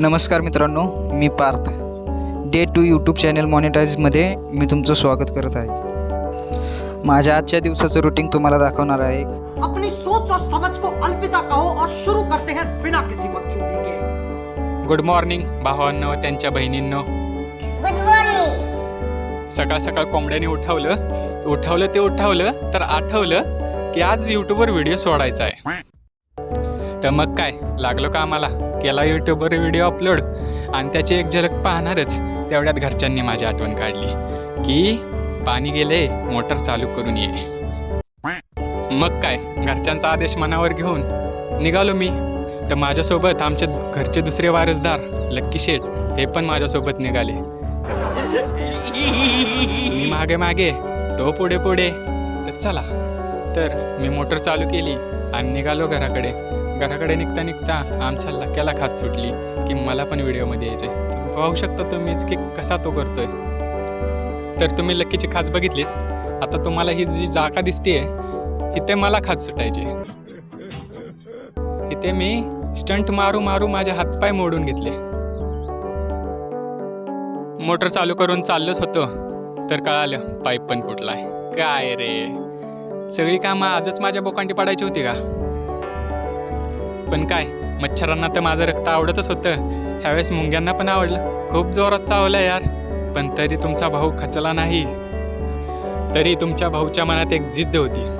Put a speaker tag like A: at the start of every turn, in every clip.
A: नमस्कार मित्रांनो मी Parth. Day two YouTube channel मॉनिटाईजमध्ये मी तुमचं स्वागत करत आहे. माझ्या आजच्या दिवसाचं रुटीन तुम्हाला दाखवणार आहे.
B: अपनी सोच और समझ को अलविदा कहो और शुरू करते हैं बिना किसी मकसूदी के.
C: गुड मॉर्निंग भावांनो त्यांच्या बहिणींनो. सकाळ सकाळ कोंबड्याने उठवलं. उठवलं ते उठवलं तर आठवलं की आज यूट्यूबवर व्हिडिओ सोडायचा आहे. तर मग काय? लागलो का आम्हाला? केला यूट्यूबवर व्हिडिओ अपलोड आणि त्याची एक झलक पाहणारच. तेवढ्यात घरच्यांनी माझी आठवण काढली. की पाणी गेले मोटर चालू करून ये मग काय? घरच्यांचा आदेश मनावर घेऊन निघालो मी. तर माझ्यासोबत आमचे घरचे दुसरे वारसदार लक्की शेठ हे पण माझ्यासोबत निघाले. मी मागे मागे तो पुढे पुढे. चला. तर मी मोटर चालू केली आणि निघालो घराकडे. घराकडे निघता निघता आमच्या लक्याला खात सुटली की मला पण व्हिडिओमध्ये यायचंय. पाहू शकता तुम्हीच की कसा तो करतोय. तर तुम्ही लक्कीची खाच बघितलीस? आता तुम्हाला ही जी जागा दिसतीये इथे मला खात सुटायची. इथे मी स्टंट मारू मारू माझे हातपाय मोडून घेतले. मोटर चालू करून चाललोच होतो तर कळालं पाईप पण फुटलाय. काय रे? सगळी कामं आजच माझ्या बोकांडी पाडायची होती का? पण काय? मच्छरांना तर माझं रक्त आवडतच होतं. ह्यावेळेस मुंग्यांना पण आवडलं. खूप जोरात चावलं यार. पण तरी तुमचा भाऊ खचला नाही. तरी तुमच्या भाऊच्या मनात एक जिद्द होती.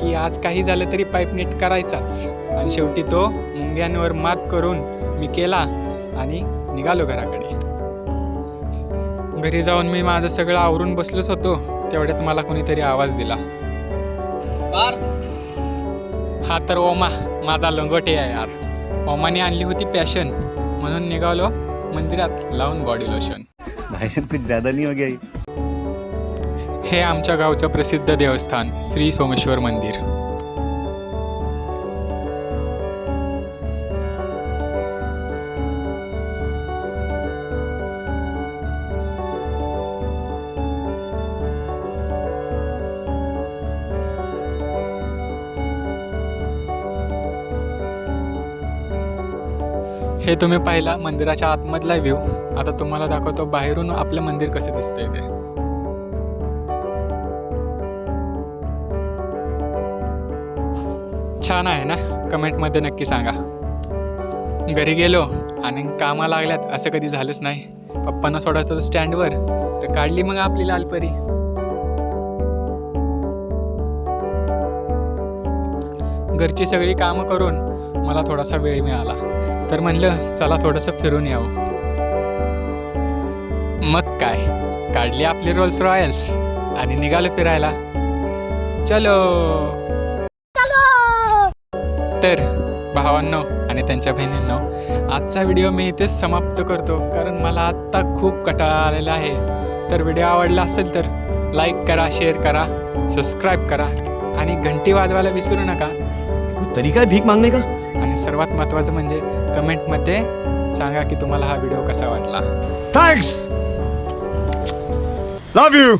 C: की आज काही झालं तरी पाईप नीट करायचाच. आणि शेवटी तो मुंग्यांवर मात करून मी केला आणि निघालो घराकडे. घरी जाऊन मी माझं सगळं आवरून बसलोच होतो. तेवढ्यात मला कोणीतरी आवाज दिला. हा तर ओमा. माझा लंगोटे आहे यार. ओमाने आणली होती पॅशन. म्हणून निघालो मंदिरात लावून बॉडी लोशन
D: साहब कुछ ज्यादा नहीं हो गया?
C: हे आमच्या गावचं प्रसिद्ध देवस्थान श्री सोमेश्वर मंदिर. हे तुम्ही पाहिला मंदिराच्या आतमधला व्ह्यू आता तुम्हाला दाखवतो बाहेरून आपलं मंदिर कसं दिसतंय ते. छान आहे ना? कमेंटमध्ये नक्की सांगा. घरी गेलो आणि कामा लागल्यात असं कधी झालंच नाही. पप्पांना सोडायचं स्टँडवर तर काढली मग आपली लालपरी घरची सगळी कामं करून मला थोडासा वेळ मिळाला. तर म्हणलं चला थोडंसं फिरून यावं. मग काय? काढली आपली रोल्स रॉयल्स आणि निघालो फिरायला. चलो! तर भावांनो आणि त्यांच्या बहिणींनो आजचा व्हिडिओ मी इथेच समाप्त करतो कारण मला आत्ता खूप कटाळा आलेला आहे. तर व्हिडिओ आवडला असेल तर लाईक करा शेअर करा सबस्क्राईब करा आणि घंटी वाजवायला विसरू नका.
D: कोई तरीका है भीख मांगने का?
C: आणि सर्वात महत्त्वाचं म्हणजे कमेंटमध्ये सांगा की तुम्हाला हा व्हिडिओ कसा वाटला.
D: Thanks love you